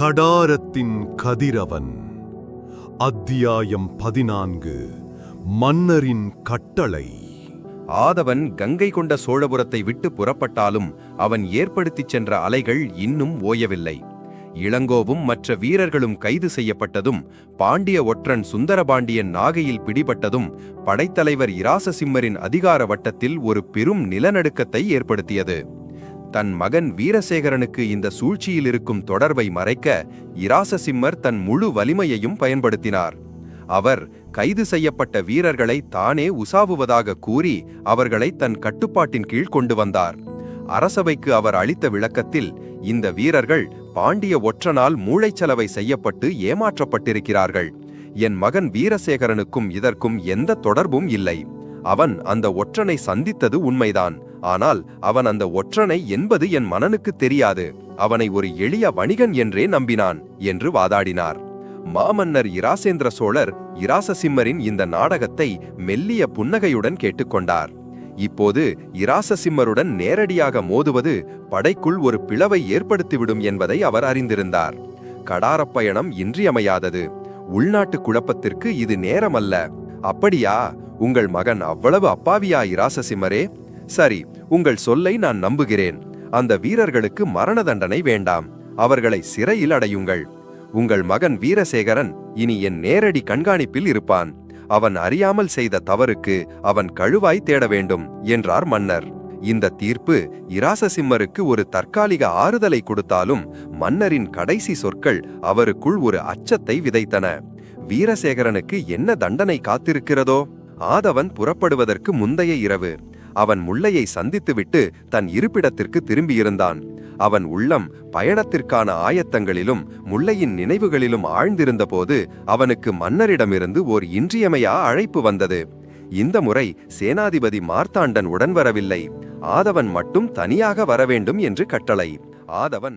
கடாரத்தின் கதிரவன். அத்தியாயம் பதினான்கு. மன்னரின் கட்டளை. ஆதவன் கங்கை கொண்ட சோழபுரத்தை விட்டு புறப்பட்டாலும் அவன் ஏற்படுத்திச் சென்ற அலைகள் இன்னும் ஓயவில்லை. இளங்கோவும் மற்ற வீரர்களும் கைது செய்யப்பட்டதும் பாண்டிய ஒற்றன் சுந்தரபாண்டியன் நாகையில் பிடிபட்டதும் படைத்தலைவர் இராசசிம்மரின் அதிகார வட்டத்தில் ஒரு பெரும் நிலநடுக்கத்தை ஏற்படுத்தியது. தன் மகன் வீரசேகரனுக்கு இந்த சூழ்ச்சியில் இருக்கும் தொடர்பை மறைக்க இராசசிம்மர் தன் முழு வலிமையையும் பயன்படுத்தினார். அவர் கைது செய்யப்பட்ட வீரர்களை தானே உசாவுவதாக கூறி அவர்களை தன் கட்டுப்பாட்டின் கீழ் கொண்டு வந்தார். அரசவைக்கு அவர் அளித்த விளக்கத்தில் இந்த வீரர்கள் பாண்டிய ஒற்றனால் மூளைச்சலவை செய்யப்பட்டு ஏமாற்றப்பட்டிருக்கிறார்கள். என் மகன் வீரசேகரனுக்கும் இதற்கும் எந்த தொடர்பும் இல்லை. அவன் அந்த ஒற்றனை சந்தித்தது உண்மைதான். ஆனால் அவன் அந்த ஒற்றனை என்பது என் மனனுக்கு தெரியாது. அவனை ஒரு எளிய வணிகன் என்றே நம்பினான் என்று வாதாடினார். மாமன்னர் இராசேந்திர சோழர் இராசசிம்மரின் இந்த நாடகத்தை மெல்லிய புன்னகையுடன் கேட்டுக்கொண்டார். இப்போது இராசசிம்மருடன் நேரடியாக மோதுவது படைக்குள் ஒரு பிளவை ஏற்படுத்திவிடும் என்பதை அவர் அறிந்திருந்தார். கடாரப்பயணம் இன்றியமையாதது. உள்நாட்டு குழப்பத்திற்கு இது நேரமல்ல. அப்படியா? உங்கள் மகன் அவ்வளவு அப்பாவியா இராசசிம்மரே? சரி உங்கள் சொல்லை நான் நம்புகிறேன். அந்த வீரர்களுக்கு மரண தண்டனை வேண்டாம். அவர்களை சிறையில் அடையுங்கள். உங்கள் மகன் வீரசேகரன் இனி என் நேரடி கண்காணிப்பில் இருப்பான். அவன் அறியாமல் செய்த தவறுக்கு அவன் கழுவாய் தேட வேண்டும் என்றார் மன்னர். இந்த தீர்ப்பு இராசசிம்மருக்கு ஒரு தற்காலிக ஆறுதலை கொடுத்தாலும் மன்னரின் கடைசி சொற்கள் அவருக்குள் ஒரு அச்சத்தை விதைத்தன. வீரசேகரனுக்கு என்ன தண்டனை காத்திருக்கிறதோ? ஆதவன் புறப்படுவதற்கு முந்தைய இரவு. அவன் முல்லையை சந்தித்துவிட்டு தன் இருப்பிடத்திற்கு திரும்பியிருந்தான். அவன் உள்ளம் பயணத்திற்கான ஆயத்தங்களிலும் முல்லையின் நினைவுகளிலும் ஆழ்ந்திருந்தபோது அவனுக்கு மன்னரிடமிருந்து ஓர் இன்றியமையா அழைப்பு வந்தது. இந்த முறை சேனாதிபதி மார்த்தாண்டன் உடன் வரவில்லை. ஆதவன் மட்டும் தனியாக வரவேண்டும் என்று கட்டளை. ஆதவன்